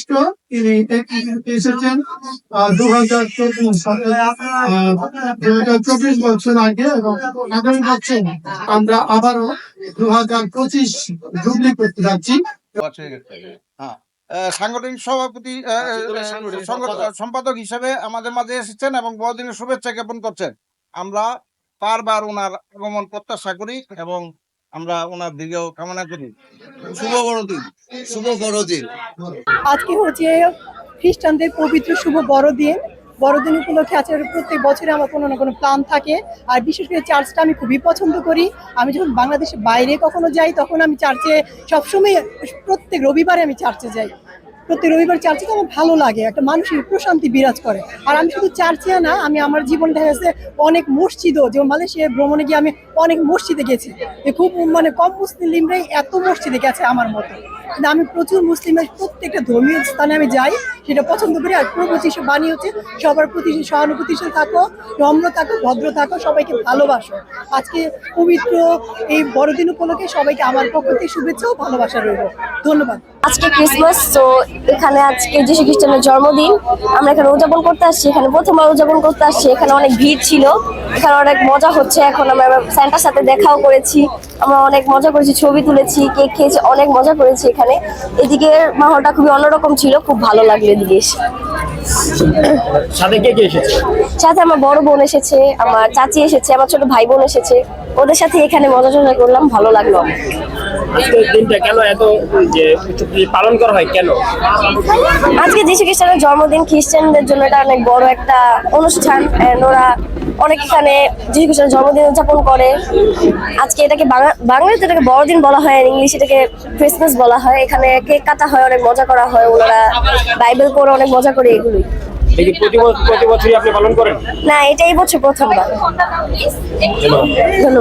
খ্রিস্ট তিনি এসেছেন দু হাজার চব্বিশ দু হাজার চব্বিশ বছর আগে এবং আগামী বছর আমরা আবারও দু হাজার পঁচিশ করতে যাচ্ছি হ্যাঁ। সাংগঠনিক সভাপতি সম্পাদক হিসেবে আমাদের মাঝে এসেছেন এবং বড়দিনের শুভেচ্ছা জ্ঞাপন করছেন আমরা বারবার ওনার আগমন প্রত্যাশা করি এবং আমরা ওনার দিকেও কামনা করি। শুভ বড়দিন শুভ বড়দিন। আজকে হচ্ছে খ্রিস্টানদের পবিত্র শুভ বড়দিন। বড়দিন উপলক্ষে আচার প্রত্যেক বছরে আমার কোনো না কোনো প্ল্যান থাকে। আর বিশেষ করে চার্চটা আমি খুবই পছন্দ করি। আমি যখন বাংলাদেশের বাইরে কখনো যাই, তখন আমি চার্চে সবসময় প্রত্যেক রবিবারে আমি চার্চে যাই। প্রত্যেক রবিবার চার্চে তো আমার ভালো লাগে, একটা মানসিক প্রশান্তি বিরাজ করে। আর আমি শুধু চার্চে না, আমি আমার জীবন দেখা গেছে অনেক মসজিদও, যেমন মালয়েশিয়া ভ্রমণে গিয়ে আমি অনেক মসজিদে গেছি। খুব মানে কম মুসলিমরাই এত মসজিদে গেছে আমার মতো। কিন্তু আমি প্রচুর মুসলিমের প্রত্যেকটা ধর্মীয় স্থানে আমি যাই, সেটা পছন্দ করি। আর প্রভু যিশু বাণী হচ্ছে, সবার প্রতি সহানুভূতিশীল থাকো, নম্র থাকো, ভদ্র থাকো, সবাইকে ভালোবাসো। আজকে পবিত্র এই বড়দিন উপলক্ষে সবাইকে আমার পক্ষ থেকে শুভেচ্ছা ও ভালোবাসা রইল। ধন্যবাদ। আজকে ক্রিসমাস তো এখানে আজকে যীশু খ্রিস্টানের জন্মদিন। আমরা এখানে উদযাপন করতে আসছি, এখানে প্রথমবার উদযাপন করতে আসছি, এখানে অনেক ভিড় ছিল, এখানে অনেক মজা হচ্ছে, এখন আমরা স্যান্টার সাথে দেখাও করেছি, আমরা অনেক মজা করেছি, ছবি তুলেছি, কেক খেয়েছি, অনেক মজা করেছি এখানে। এদিকে মাহলটা খুবই অন্যরকম ছিল, খুব ভালো লাগল এদিকে এসে। সাথে কে কে এসেছে? সাথে আমার বড় বোন এসেছে আমার চাচি এসেছে আমার ছোট ভাই বোন এসেছে। ওদের সাথে এখানে মজা টজা করলাম ভালো লাগল। আজকের দিনটা কেন এত যে পালন করা হয় কেন? আজকে যিশু খ্রিস্টানের জন্মদিন খ্রিস্টানদের জন্য এটা অনেক বড় একটা অনুষ্ঠান। ওরা অনেক এখানে যিশু খ্রিস্টানের জন্মদিন উদযাপন করে। আজকে এটাকে বাংলা বাংলাতে এটাকে বড়দিন বলা হয় ইংলিশ এটাকে ক্রিসমাস বলা হয়। এখানে কেক কাটা হয় অনেক মজা করা হয়। ওনারা বাইবেল করে অনেক মজা করে দেখি প্রতি প্রতি বছরই আপনি পালন করেন? না এটাই বছর প্রথমবার। ধন্যবাদ।